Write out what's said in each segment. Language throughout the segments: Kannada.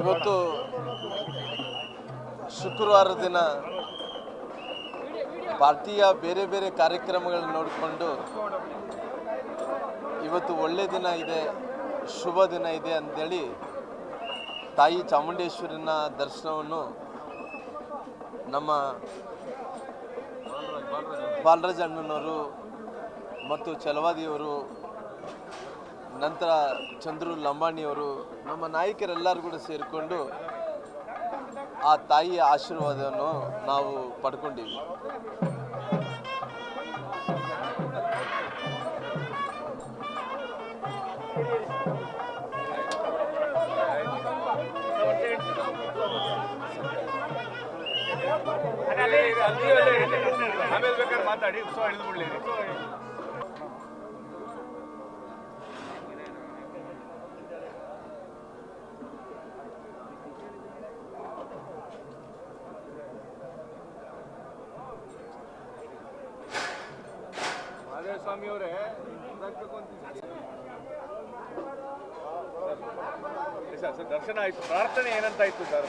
ಇವತ್ತು ಶುಕ್ರವಾರ ದಿನ ಪಾರ್ಟಿಯ ಬೇರೆ ಬೇರೆ ಕಾರ್ಯಕ್ರಮಗಳನ್ನ ನೋಡಿಕೊಂಡು ಇವತ್ತು ಒಳ್ಳೆ ದಿನ ಇದೆ, ಶುಭ ದಿನ ಇದೆ ಅಂತೇಳಿ ತಾಯಿ ಚಾಮುಂಡೇಶ್ವರಿನ ದರ್ಶನವನ್ನು ನಮ್ಮ ಬಾಲರಾಜ್ ಅಣ್ಣನವರು ಮತ್ತು ಚಲವಾದಿಯವರು ನಂತರ ಚಂದ್ರು ಲಂಬಾಣಿಯವರು ನಮ್ಮ ನಾಯಕರೆಲ್ಲರೂ ಕೂಡ ಸೇರಿಕೊಂಡು ಆ ತಾಯಿಯ ಆಶೀರ್ವಾದವನ್ನು ನಾವು ಪಡ್ಕೊಂಡಿವಿ ಆಮೇಲೆ ಬೇಕಾದ್ರೆ ಮಾತಾಡಿ, ಉತ್ಸವ ಹಿಡಿದು ಸ್ವಾಮಿ ಅವರೇ ಸರ್ ಸರ್ ದರ್ಶನ ಆಯ್ತು ಪ್ರಾರ್ಥನೆ ಏನಂತ ಆಯ್ತು ಸರ್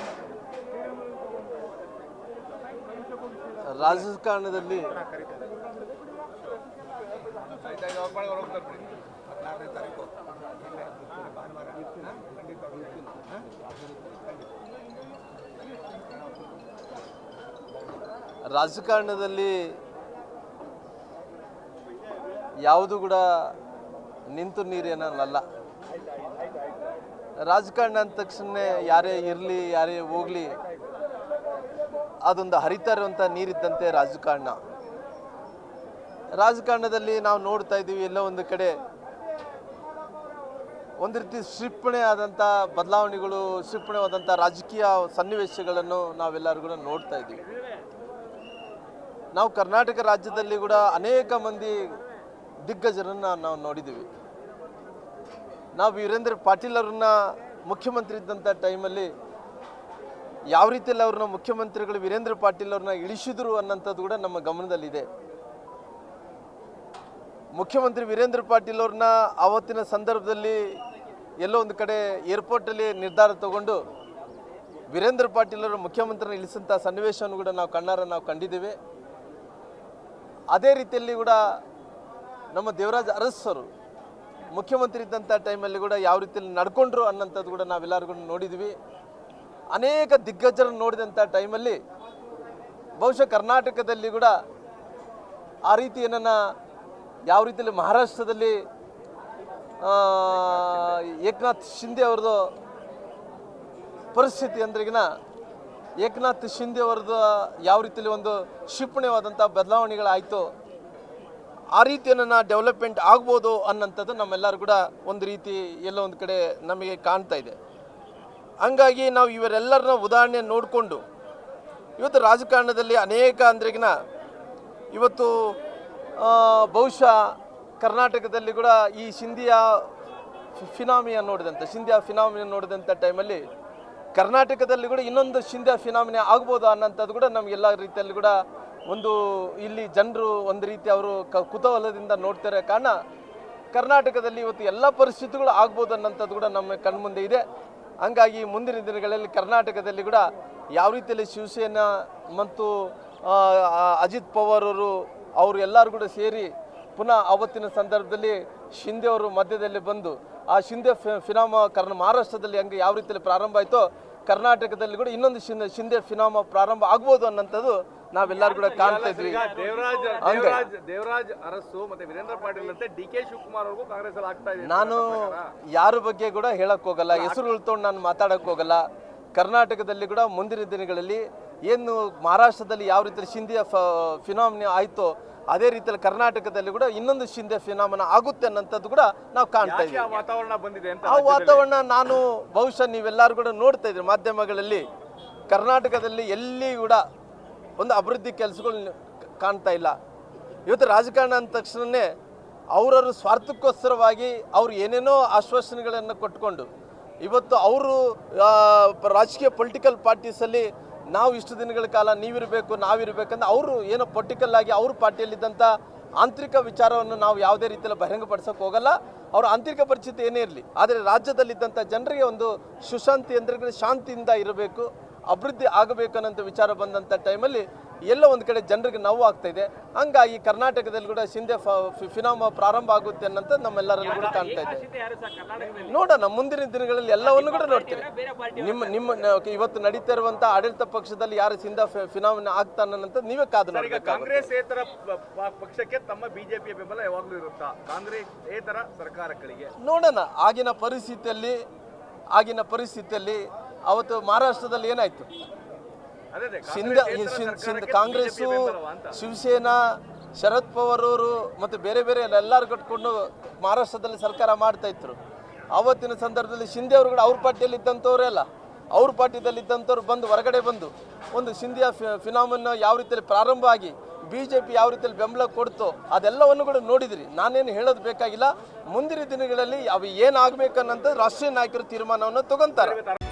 ರಾಜಕಾರಣದಲ್ಲಿ. ರಾಜಕಾರಣದಲ್ಲಿ ಯಾವುದು ಕೂಡ ನಿಂತು ನೀರೇನಲ್ಲ. ರಾಜಕಾರಣ ಅಂದ ತಕ್ಷಣ ಯಾರೇ ಇರಲಿ, ಯಾರೇ ಹೋಗಲಿ, ಅದೊಂದು ಹರಿತಾ ಇರುವಂಥ ನೀರಿದ್ದಂತೆ ರಾಜಕಾರಣ. ರಾಜಕಾರಣದಲ್ಲಿ ನಾವು ನೋಡ್ತಾ ಇದ್ದೀವಿ ಎಲ್ಲ ಒಂದು ಕಡೆ ಒಂದು ರೀತಿ ಕ್ಷಿಪಣೆ ಆದಂಥ ಬದಲಾವಣೆಗಳು ಕ್ಷಿಪಣೆವಾದಂಥ ರಾಜಕೀಯ ಸನ್ನಿವೇಶಗಳನ್ನು ನಾವೆಲ್ಲರೂ ಕೂಡ ನೋಡ್ತಾ ಇದ್ದೀವಿ. ನಾವು ಕರ್ನಾಟಕ ರಾಜ್ಯದಲ್ಲಿ ಕೂಡ ಅನೇಕ ಮಂದಿ ದಿಗ್ಗಜರನ್ನ ನಾವು ನೋಡಿದ್ದೀವಿ. ನಾವು ವೀರೇಂದ್ರ ಪಾಟೀಲ್ ಅವ್ರನ್ನ ಮುಖ್ಯಮಂತ್ರಿ ಇದ್ದಂಥ ಟೈಮಲ್ಲಿ ಯಾವ ರೀತಿಯಲ್ಲಿ ಅವ್ರನ್ನ ಮುಖ್ಯಮಂತ್ರಿಗಳು ವೀರೇಂದ್ರ ಪಾಟೀಲ್ ಅವ್ರನ್ನ ಇಳಿಸಿದ್ರು ಅನ್ನೋಂಥದ್ದು ಕೂಡ ನಮ್ಮ ಗಮನದಲ್ಲಿದೆ. ಮುಖ್ಯಮಂತ್ರಿ ವೀರೇಂದ್ರ ಪಾಟೀಲ್ ಅವ್ರನ್ನ ಆವತ್ತಿನ ಸಂದರ್ಭದಲ್ಲಿ ಎಲ್ಲೋ ಒಂದು ಕಡೆ ಏರ್ಪೋರ್ಟಲ್ಲಿ ನಿರ್ಧಾರ ತಗೊಂಡು ವೀರೇಂದ್ರ ಪಾಟೀಲ್ ಅವರು ಮುಖ್ಯಮಂತ್ರಿನ ಇಳಿಸಂಥ ಸನ್ನಿವೇಶವನ್ನು ಕೂಡ ನಾವು ಕಣ್ಣಾರ ನಾವು ಕಂಡಿದ್ದೇವೆ. ಅದೇ ರೀತಿಯಲ್ಲಿ ಕೂಡ ನಮ್ಮ ದೇವರಾಜ್ ಅರಸರು ಮುಖ್ಯಮಂತ್ರಿ ಇದ್ದಂಥ ಟೈಮಲ್ಲಿ ಕೂಡ ಯಾವ ರೀತಿಯಲ್ಲಿ ನಡ್ಕೊಂಡ್ರು ಅನ್ನೋಂಥದ್ದು ಕೂಡ ನಾವೆಲ್ಲರಿಗೂ ನೋಡಿದ್ವಿ. ಅನೇಕ ದಿಗ್ಗಜರನ್ನು ನೋಡಿದಂಥ ಟೈಮಲ್ಲಿ ಬಹುಶಃ ಕರ್ನಾಟಕದಲ್ಲಿ ಕೂಡ ಆ ರೀತಿ ಏನನ್ನ ಯಾವ ರೀತಿಯಲ್ಲಿ ಮಹಾರಾಷ್ಟ್ರದಲ್ಲಿ ಏಕನಾಥ್ ಶಿಂದೆ ಅವ್ರದ್ದು ಪರಿಸ್ಥಿತಿ ಅಂದ್ರಿಗಿನ ಏಕನಾಥ್ ಶಿಂದೆ ಅವ್ರದ್ದು ಯಾವ ರೀತಿಯಲ್ಲಿ ಒಂದು ಕ್ಷಿಪಣಿವಾದಂಥ ಬದಲಾವಣೆಗಳಾಯಿತು. ಆ ರೀತಿಯನ್ನು ಡೆವಲಪ್ಮೆಂಟ್ ಆಗ್ಬೋದು ಅನ್ನೋಂಥದ್ದು ನಮ್ಮೆಲ್ಲರೂ ಕೂಡ ಒಂದು ರೀತಿ ಎಲ್ಲೋ ಒಂದು ಕಡೆ ನಮಗೆ ಕಾಣ್ತಾ ಇದೆ. ಹಂಗಾಗಿ ನಾವು ಇವರೆಲ್ಲರನ್ನ ಉದಾಹರಣೆ ನೋಡಿಕೊಂಡು ಇವತ್ತು ರಾಜಕಾರಣದಲ್ಲಿ ಅನೇಕ ಅಂದ್ರೆಗಿನ ಇವತ್ತು ಬಹುಶಃ ಕರ್ನಾಟಕದಲ್ಲಿ ಕೂಡ ಈ ಸಿಂಧಿಯಾ ಫಿನಾಮಿಯ ನೋಡಿದಂಥ ಸಿಂಧಿಯಾ ಫಿನಾಮಿಯ ನೋಡಿದಂಥ ಟೈಮಲ್ಲಿ ಕರ್ನಾಟಕದಲ್ಲಿ ಕೂಡ ಇನ್ನೊಂದು ಸಿಂಧಿಯಾ ಫಿನಾಮಿನ ಆಗ್ಬೋದು ಅನ್ನೋಂಥದ್ದು ಕೂಡ ನಮಗೆಲ್ಲ ರೀತಿಯಲ್ಲಿ ಕೂಡ ಒಂದು ಇಲ್ಲಿ ಜನರು ಒಂದು ರೀತಿ ಅವರು ಕ ಕುತೂಹಲದಿಂದ ನೋಡ್ತಾರೆ ಕಾರಣ ಕರ್ನಾಟಕದಲ್ಲಿ ಇವತ್ತು ಎಲ್ಲ ಪರಿಸ್ಥಿತಿಗಳು ಆಗ್ಬೋದು ಅನ್ನೋಂಥದ್ದು ಕೂಡ ನಮ್ಮ ಕಣ್ಮುಂದೆ ಇದೆ. ಹಂಗಾಗಿ ಮುಂದಿನ ದಿನಗಳಲ್ಲಿ ಕರ್ನಾಟಕದಲ್ಲಿ ಕೂಡ ಯಾವ ರೀತಿಯಲ್ಲಿ ಶಿವಸೇನಾ ಮತ್ತು ಅಜಿತ್ ಪವಾರ್ ಅವರು ಅವರು ಎಲ್ಲರೂ ಕೂಡ ಸೇರಿ ಪುನಃ ಅವತ್ತಿನ ಸಂದರ್ಭದಲ್ಲಿ ಶಿಂದೆ ಅವರು ಮಧ್ಯದಲ್ಲಿ ಬಂದು, ಆ ಶಿಂದೆ ಫಿನಾಮ ಕರ್ನ ಮಹಾರಾಷ್ಟ್ರದಲ್ಲಿ ಹಂಗೆ ಯಾವ ರೀತಿಯಲ್ಲಿ ಪ್ರಾರಂಭ ಆಯಿತೋ ಕರ್ನಾಟಕದಲ್ಲಿ ಕೂಡ ಇನ್ನೊಂದು ಶಿಂದೆ ಶಿಂದೆ ಫಿನಾಮ ಪ್ರಾರಂಭ ಆಗ್ಬೋದು ಅನ್ನೋಂಥದ್ದು ನಾವೆಲ್ಲರೂ ಕೂಡ ಕಾಣ್ತಾ ಇದ್ವಿ ದೇವರಾಜ್ ದೇವರಾಜ್ ದೇವರಾಜ್ ಅರಸು ಮತ್ತೆ ವೀರೇಂದ್ರ ಪಾಟೀಲ್ ಅಂತ ಡಿ ಕೆ ಶಿವಕುಮಾರ್ ಅವ್ರಿಗೂ ಕಾಂಗ್ರೆಸ್ ಅಲ್ಲಿ ಆಗ್ತಾ ಇದೆ ನಾನು ಯಾರ ಬಗ್ಗೆ ಕೂಡ ಹೇಳಕ್ ಹೋಗಲ್ಲ. ಹೆಸರು ಉಳ್ತೊಂಡು ನಾನು ಮಾತಾಡಕ್ ಹೋಗಲ್ಲ. ಕರ್ನಾಟಕದಲ್ಲಿ ಕೂಡ ಮುಂದಿನ ದಿನಗಳಲ್ಲಿ ಏನು ಮಹಾರಾಷ್ಟ್ರದಲ್ಲಿ ಯಾವ ರೀತಿ ಶಿಂದಿಯ ಫಿನಾಮಿನ ಆಯಿತೋ ಅದೇ ರೀತಿಯಲ್ಲಿ ಕರ್ನಾಟಕದಲ್ಲಿ ಕೂಡ ಇನ್ನೊಂದು ಶಿಂದೆ ಫಿನಾಮಿನ ಆಗುತ್ತೆ ಅನ್ನೋಂಥದ್ದು ಕೂಡ ನಾವು ಕಾಣ್ತಾ ಇದ್ದೀವಿ. ವಾತಾವರಣ ಬಂದಿದೆ ಆ ವಾತಾವರಣ ನಾನು ಬಹುಶಃ ನೀವೆಲ್ಲರೂ ಕೂಡ ನೋಡ್ತಾ ಇದ್ರಿ ಮಾಧ್ಯಮಗಳಲ್ಲಿ. ಕರ್ನಾಟಕದಲ್ಲಿ ಎಲ್ಲಿ ಕೂಡ ಒಂದು ಅಭಿವೃದ್ಧಿ ಕೆಲಸಗಳು ಕಾಣ್ತಾ ಇಲ್ಲ. ಇವತ್ತು ರಾಜಕಾರಣ ಅಂದ ತಕ್ಷಣವೇ ಅವರವ್ರ ಸ್ವಾರ್ಥಕ್ಕೋಸ್ಕರವಾಗಿ ಅವ್ರು ಏನೇನೋ ಆಶ್ವಾಸನೆಗಳನ್ನು ಕೊಟ್ಕೊಂಡು, ಇವತ್ತು ಅವರು ರಾಜಕೀಯ ಪೊಲಿಟಿಕಲ್ ಪಾರ್ಟೀಸಲ್ಲಿ ನಾವು ಇಷ್ಟು ದಿನಗಳ ಕಾಲ ನೀವಿರಬೇಕು ನಾವಿರಬೇಕಂದ್ರೆ ಅವರು ಏನೋ ಪೊಲಿಟಿಕಲ್ ಆಗಿ ಅವ್ರ ಪಾರ್ಟಿಯಲ್ಲಿದ್ದಂಥ ಆಂತರಿಕ ವಿಚಾರವನ್ನು ನಾವು ಯಾವುದೇ ರೀತಿಯಲ್ಲಿ ಬಹಿರಂಗಪಡಿಸೋಕೆ ಹೋಗಲ್ಲ. ಅವರ ಆಂತರಿಕ ಪರಿಸ್ಥಿತಿ ಏನೇ ಇರಲಿ, ಆದರೆ ರಾಜ್ಯದಲ್ಲಿದ್ದಂಥ ಜನರಿಗೆ ಒಂದು ಸುಶಾಂತಿ ಅಂದರೆ ಶಾಂತಿಯಿಂದ ಇರಬೇಕು. ಅಭಿವೃದ್ಧಿ ಆಗಬೇಕು ಅನ್ನೋಂಥ ವಿಚಾರ ಬಂದಂಥ ಟೈಮಲ್ಲಿ ಎಲ್ಲ ಒಂದು ಕಡೆ ಜನರಿಗೆ ನೋವು ಆಗ್ತಾ ಇದೆ. ಹಂಗಾಗಿ ಕರ್ನಾಟಕದಲ್ಲಿ ಕೂಡ ಸಿಂಧೆ ಫಿನಾಮ ಪ್ರಾರಂಭ ಆಗುತ್ತೆ ಅನ್ನೋಂಥ ನಮ್ಮೆಲ್ಲರಲ್ಲೂ ಕೂಡ ಕಾಣ್ತಾ ಇದೆ. ನೋಡೋಣ ಮುಂದಿನ ದಿನಗಳಲ್ಲಿ ಎಲ್ಲವನ್ನು ಕೂಡ ನೋಡ್ತೀವಿ. ನಿಮ್ಮ ನಿಮ್ಮ ಇವತ್ತು ನಡೀತಾ ಇರುವಂತಹ ಆಡಳಿತ ಪಕ್ಷದಲ್ಲಿ ಯಾರು ಸಿಂಧ ಫಿನಾಮಿನ ಆಗ್ತಾನಂತ ನೀವೇ ಕಾದು ಕಾಂಗ್ರೆಸ್ ಪಕ್ಷಕ್ಕೆ ತಮ್ಮ ಬಿಜೆಪಿ ಬೆಂಬಲ ಯಾವಾಗಲೂ ಇರುತ್ತಾ? ಕಾಂಗ್ರೆಸ್ ಸರ್ಕಾರಗಳಿಗೆ? ನೋಡೋಣ ಆಗಿನ ಪರಿಸ್ಥಿತಿಯಲ್ಲಿ ಆಗಿನ ಪರಿಸ್ಥಿತಿಯಲ್ಲಿ ಅವತ್ತು ಮಹಾರಾಷ್ಟ್ರದಲ್ಲಿ ಏನಾಯ್ತು? ಸಿಂಧ ಅದೇ, ಶಿಂದ ಕಾಂಗ್ರೆಸ್ ಏತರ ಶಿನ್- ಶಿಂದ್ ಸರ್ಕಾರಕ್ಕೆ ಕಾಂಗ್ರೆಸ್ BJP ಬೆಂಬಲವಾ ಅಂತ. ಶಿವಸೇನಾ ಶರದ್ ಪವಾರ್ ಅವರು ಮತ್ತು ಬೇರೆ ಬೇರೆ ಎಲ್ಲರೂ ಕಟ್ಕೊಂಡು ಮಹಾರಾಷ್ಟ್ರದಲ್ಲಿ ಸರ್ಕಾರ ಮಾಡ್ತಾ ಇದ್ರು. ಆವತ್ತಿನ ಸಂದರ್ಭದಲ್ಲಿ ಶಿಂದೆ ಅವರು ಕೂಡ ಅವ್ರ ಪಾರ್ಟಿಯಲ್ಲಿ ಇದ್ದಂಥವ್ರೇ ಅಲ್ಲ. ಅವ್ರ ಪಾರ್ಟಿದಲ್ಲಿ ಇದ್ದಂಥವ್ರು ಬಂದು ಹೊರಗಡೆ ಬಂದು ಒಂದು ಸಿಂಧಿಯಾ ಫಿನಾಮನ್ನ ಯಾವ ರೀತಿಯಲ್ಲಿ ಪ್ರಾರಂಭ ಆಗಿ ಬಿ ಜೆ ಪಿ ಯಾವ ರೀತಿಯಲ್ಲಿ ಬೆಂಬಲ ಕೊಡ್ತೋ ಅದೆಲ್ಲವನ್ನು ಕೂಡ ನೋಡಿದ್ರಿ. ನಾನೇನು ಹೇಳೋದು ಬೇಕಾಗಿಲ್ಲ. ಮುಂದಿನ ದಿನಗಳಲ್ಲಿ ಅವು ಏನಾಗಬೇಕನ್ನಂತ ರಾಷ್ಟ್ರೀಯ ನಾಯಕರು ತೀರ್ಮಾನವನ್ನು ತಗೊಂತಾರೆ.